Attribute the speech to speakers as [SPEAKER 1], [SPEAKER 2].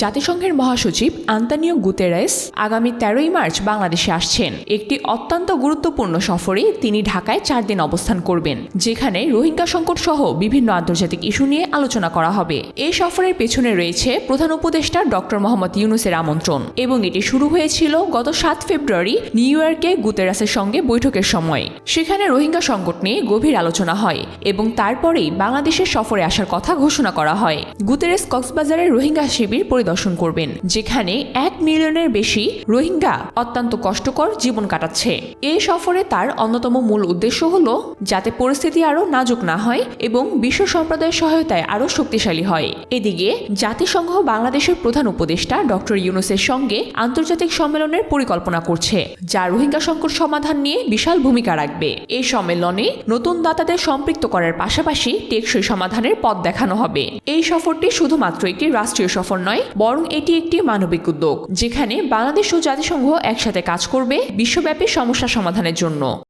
[SPEAKER 1] জাতিসংঘের মহাসচিব আন্তানিও গুতেরেস আগামী তেরোই মার্চ বাংলাদেশে আসছেন। একটি অত্যন্ত গুরুত্বপূর্ণ সফরে তিনি ঢাকায় চার দিন অবস্থান করবেন, যেখানে রোহিঙ্গা সংকট সহ বিভিন্ন আন্তর্জাতিক ইস্যু নিয়ে আলোচনা করা হবে। এই সফরের পেছনে রয়েছে প্রধান উপদেষ্টা ডক্টর মোহাম্মদ ইউনুসের আমন্ত্রণ এবং এটি শুরু হয়েছিল গত সাত ফেব্রুয়ারি নিউ ইয়র্কে গুতেরাসের সঙ্গে বৈঠকের সময়। সেখানে রোহিঙ্গা সংকট নিয়ে গভীর আলোচনা হয় এবং তারপরেই বাংলাদেশের সফরে আসার কথা ঘোষণা করা হয়। গুতেরেস কক্সবাজারের রোহিঙ্গা শিবির পরিদর্শন করবেন, যেখানে এক মিলিয়নের বেশি রোহিঙ্গা অত্যন্ত কষ্টকর জীবন কাটাচ্ছে। এই সফরে তার অন্যতম মূল উদ্দেশ্য হল যাতে পরিস্থিতি আরও নাজুক না হয় এবং বিশ্ব সম্প্রদায়ের সহায়তায় আরও শক্তিশালী হয়। এদিকে, জাতিসংঘ বাংলাদেশের প্রধান উপদেষ্টা ডক্টর ইউনুসের সঙ্গে আন্তর্জাতিক সম্মেলনের পরিকল্পনা করছে, যা রোহিঙ্গা সংকট সমাধান নিয়ে বিশাল ভূমিকা রাখবে। এই সম্মেলনে নতুন দাতাদের সম্পৃক্ত করার পাশাপাশি টেকসই সমাধানের পথ দেখানো হবে। এই সফরটি শুধুমাত্র একটি রাষ্ট্রীয় সফর নয় বরং এটি একটি মানবিক উদ্যোগ, যেখানে বাংলাদেশ ও জাতিসংঘ একসাথে কাজ করবে বিশ্বব্যাপী সমস্যা সমাধানের জন্য।